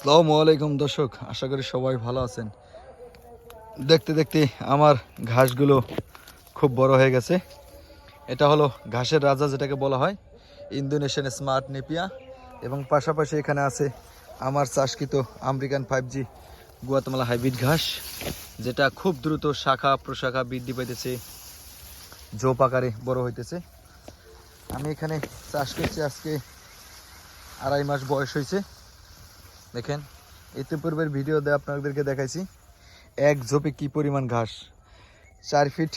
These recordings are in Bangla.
আসসালামু আলাইকুম দর্শক, আশা করি সবাই ভালো আছেন। দেখতে দেখতে আমার ঘাসগুলো খুব বড় হয়ে গেছে। এটা হলো ঘাসের রাজা যেটাকে বলা হয়, ইন্দোনেশিয়ান স্মার্ট নেপিয়া। এবং পাশাপাশি এখানে আছে আমার চাষকৃত American five G Guatemala hybrid ঘাস, যেটা খুব দ্রুত শাখা প্রশাখা বৃদ্ধি পাইতেছে জোপ আকারে বড় হইতেছে। আমি এখানে চাষ করছি, আজকে আড়াই মাস বয়স হয়েছে দেখেন ইতিপূর্বের ভিডিওতে আপনাদেরকে দেখাইছি, এক ঝোপে কি পরিমাণ ঘাস? চার ফিট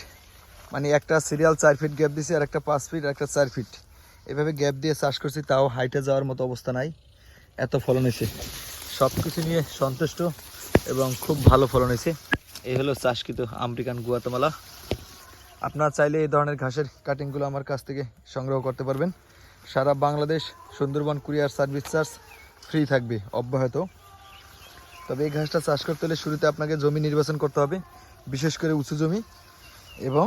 মানে একটা সিরিয়াল চার ফিট গ্যাপ দিয়েছি আর একটা পাঁচ ফিট আর একটা চার ফিট এভাবে গ্যাপ দিয়ে চাষ করছি, তাও হাইটে যাওয়ার মতো অবস্থা নাই। এত ফলন হয়েছে। সব কিছু নিয়ে সন্তুষ্ট এবং খুব ভালো ফলন হয়েছে। এই হলো চাষকৃত আমেরিকান গুয়াতমালা। আপনারা চাইলে এই ধরনের ঘাসের কাটিংগুলো আমার কাছ থেকে সংগ্রহ করতে পারবেন। সারা Bangladesh Sundarban courier service charge. Free থাকবে, অব্যাহত। তবে এই ঘাসটা চাষ করতে হলে শুরুতে আপনাকে জমি নির্বাচন করতে হবে, বিশেষ করে উঁচু জমি। এবং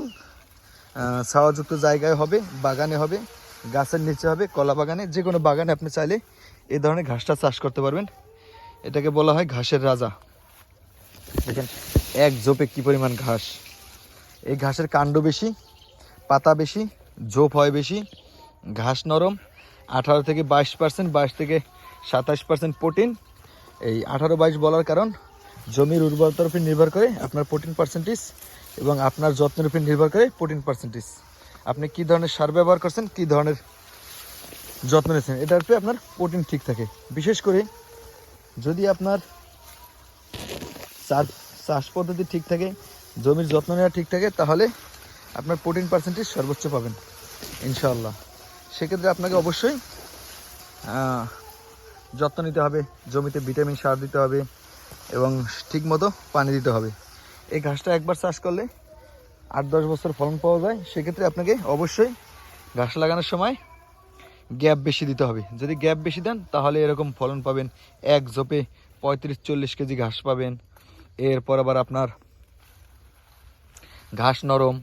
ছাওয়াযুক্ত জায়গায় হবে, বাগানে হবে, গাছের নিচে হবে, কলা বাগানে, যে কোনো বাগানে আপনি চাইলে এই ধরনের ঘাসটা চাষ করতে পারবেন। এটাকে বলা হয় ঘাসের রাজা। দেখেন, এক ঝোপে কি পরিমাণ ঘাস। এই ঘাসের কাণ্ড বেশি, পাতা বেশি, ঝোপ হয় বেশি, ঘাস নরম, আঠারো থেকে বাইশ পার্সেন্ট বাইশ থেকে সাতাশ পার্সেন্ট প্রোটিন এই আঠারো বাইশ বলার কারণ, জমির উর্বরতার উপর নির্ভর করে আপনার প্রোটিন পার্সেন্টেজ এবং আপনার যত্নের উপর নির্ভর করে প্রোটিন পার্সেন্টেজ আপনি কী ধরনের সার ব্যবহার করছেন, কী ধরনের যত্ন নিয়েছেন এটার উপরে আপনার প্রোটিন ঠিক থাকে। বিশেষ করে যদি আপনার চাষ চাষ পদ্ধতি ঠিক থাকে, জমির যত্ন নেওয়া ঠিক থাকে, তাহলে আপনার প্রোটিন পার্সেন্টেজ সর্বোচ্চ পাবেন, ইনশাআল্লাহ। সেক্ষেত্রে আপনাকে অবশ্যই যত্ন নিতে হবে, জমিতে ভিটামিন সার দিতে হবে এবং ঠিকমতো পানি দিতে হবে। এই ঘাসটা একবার চাষ করলে আট দশ বছর ফলন পাওয়া যায়, সেক্ষেত্রে আপনাকে অবশ্যই ঘাস লাগানোর সময় গ্যাপ বেশি দিতে হবে। যদি গ্যাপ বেশি দেন, তাহলে এরকম ফলন পাবেন, এক ঝোপে পঁয়ত্রিশ চল্লিশ কেজি ঘাস পাবেন। এরপর আবার আপনার ঘাস নরম,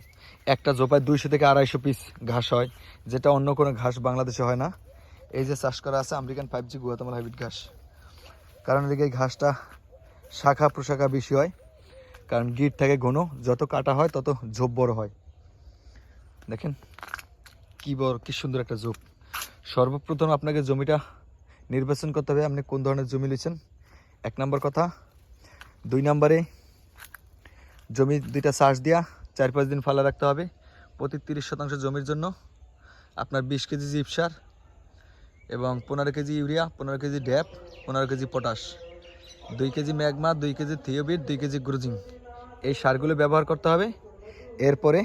একটা জোপায় দুইশো থেকে আড়াইশো পিস ঘাস হয়, যেটা অন্য কোনো ঘাস বাংলাদেশে হয় না। এই যে চাষ করা আছে American five G Guatemala hybrid ঘাস। কারণ এদিকে এই ঘাসটা শাখা প্রশাখা বেশি হয়। কারণ গিট থাকে ঘন, যত কাটা হয় তত ঝোপ বড় হয়। দেখেন কি বড়, কি সুন্দর একটা ঝোপ। সর্বপ্রথম আপনাকে জমিটা নির্বাচন করতে হবে আপনি কোন ধরনের জমি নিয়েছেন এক নম্বর কথা, দুই নম্বরে জমি দুইটা চাষ দিয়া চার পাঁচ দিন ফালা রাখতে হবে। প্রতি তিরিশ শতাংশ জমির জন্য আপনার বিশ কেজি জিপ সার এবং পনেরো কেজি ইউরিয়া, পনেরো কেজি ড্যাপ, পনেরো কেজি পটাশ, দুই কেজি ম্যাগমা, দুই কেজি থিওবিট, দুই কেজি গ্রুজিং এই সারগুলো ব্যবহার করতে হবে। এরপরে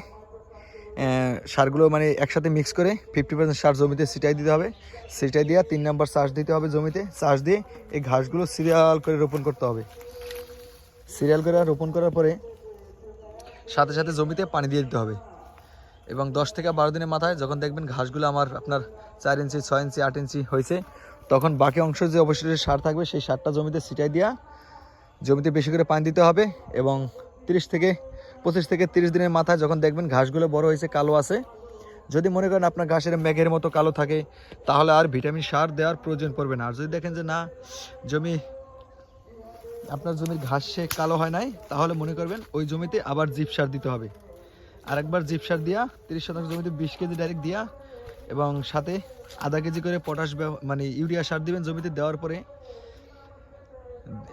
সারগুলো মানে একসাথে মিক্স করে ফিফটি পার্সেন্ট সার জমিতে ছিটাই দিতে হবে। ছিটাই দিয়ে তিন নম্বর চাষ দিতে হবে জমিতে। চাষ দিয়ে এই ঘাসগুলো সিরিয়াল করে রোপণ করতে হবে। সিরিয়াল করে রোপণ করার পরে সাথে সাথে জমিতে পানি দিয়ে দিতে হবে। এবং দশ থেকে বারো দিনের মাথায় যখন দেখবেন ঘাসগুলো আমার আপনার চার ইঞ্চি, ছয় ইঞ্চি, আট ইঞ্চি হয়েছে, তখন বাকি অংশ যে অবশিষ্ট সার থাকবে সেই সারটা জমিতে ছিটাই দেওয়া জমিতে বেশি করে পানি দিতে হবে এবং তিরিশ থেকে পঁচিশ থেকে তিরিশ দিনের মাথায় যখন দেখবেন ঘাসগুলো বড় হয়েছে, কালো আছে, যদি মনে করেন আপনার ঘাসের মেঘের মতো কালো থাকে, তাহলে আর ভিটামিন সার দেওয়ার প্রয়োজন পড়বে না। আর যদি দেখেন যে না, জমি, আপনার জমির ঘাস কালো হয় নাই, তাহলে মনে করবেন ওই জমিতে আবার জিপ সার দিতে হবে। আরেকবার জিপ সার দিয়া, তিরিশ শতাংশ জমিতে বিশ কেজি ডাইরেক্ট দিয়া এবং সাথে আধা কেজি করে পটাশ মানে ইউরিয়া সার দিবেন জমিতে দেওয়ার পরে।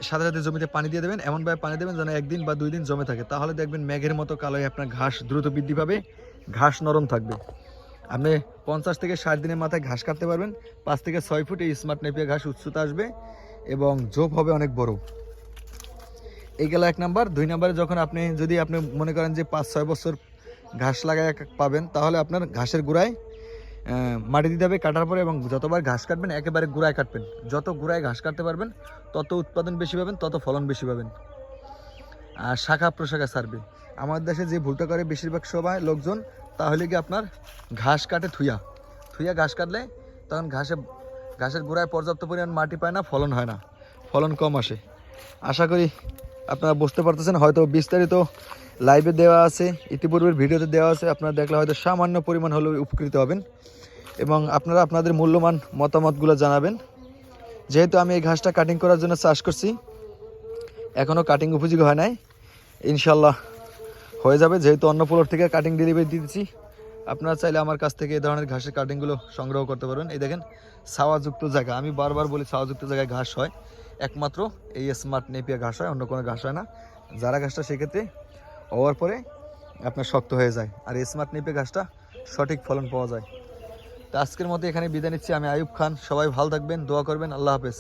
সাথে সাথে জমিতে পানি দিয়ে দেবেন এমনভাবে পানি দেবেন যেন একদিন বা দুই দিন জমে থাকে। তাহলে দেখবেন মেঘের মতো কালো হয়ে আপনার ঘাস দ্রুত বৃদ্ধি পাবে, ঘাস নরম থাকবে। আপনি পঞ্চাশ থেকে ষাট দিনের মাথায় ঘাস কাটতে পারবেন, পাঁচ থেকে ছয় ফুট এই স্মার্ট নেপিয়া ঘাস উচ্চতা আসবে এবং ঝোপ হবে অনেক বড়। এই গেল এক নাম্বার। দুই নাম্বারে যখন আপনি, যদি আপনি মনে করেন যে পাঁচ, ছয় বছর ঘাস লাগায় পাবেন, তাহলে আপনার ঘাসের গোড়ায় মাটি দিতে হবে কাটার পরে এবং যতবার ঘাস কাটবেন, একেবারে গোড়ায় কাটবেন। যত গোড়ায় ঘাস কাটতে পারবেন, তত উৎপাদন বেশি পাবেন, তত ফলন বেশি পাবেন। আর শাখা প্রশাখা ছাড়বে আমাদের দেশে যে ভুলটা করে বেশিরভাগ সবাই লোকজন, তাহলে কি আপনার ঘাস কাটে থুইয়া থুইয়া ঘাস কাটলে তখন ঘাসে, ঘাসের গোড়ায় পর্যাপ্ত পরিমাণ মাটি পায় না, ফলন হয় না। ফলন কম আসে। আশা করি আপনারা বুঝতে পারতেছেন, হয়তো বিস্তারিত লাইভে দেওয়া আছে, ইতিপূর্বের ভিডিওতে দেওয়া আছে, আপনারা দেখলে হয়তো সামান্য পরিমাণ হলেও উপকৃত হবেন। এবং আপনারা আপনাদের মূল্যবান মতামতগুলো জানাবেন। যেহেতু আমি এই ঘাসটা কাটিং করার জন্য চাষ করছি এখনও কাটিং উপযোগী হয় নাই। ইনশাল্লাহ হয়ে যাবে, যেহেতু অন্য ফ্লোর থেকে কাটিং ডেলিভারি দিয়েছি আপনারা চাইলে আমার কাছ থেকে এই ধরনের ঘাসের কাটিংগুলো সংগ্রহ করতে পারবেন এই দেখেন, ছাওয়াযুক্ত জায়গা। আমি বারবার বলি ছাওয়াযুক্ত জায়গায় ঘাস হয়। একমাত্র এই স্মার্ট নেপিয়া ঘাস হয়, অন্য কোনো ঘাস হয় না। যারা ঘাসটা সেক্ষেত্রে হওয়ার পরে আপনার শক্ত হয়ে যায়। আর এই স্মার্ট নেপিয়া ঘাসটা সঠিক ফলন পাওয়া যায়। তো আজকের মতো এখানে বিদায় নিচ্ছি। আমি আয়ুব খান। সবাই ভালো থাকবেন, দোয়া করবেন। আল্লাহ হাফেজ।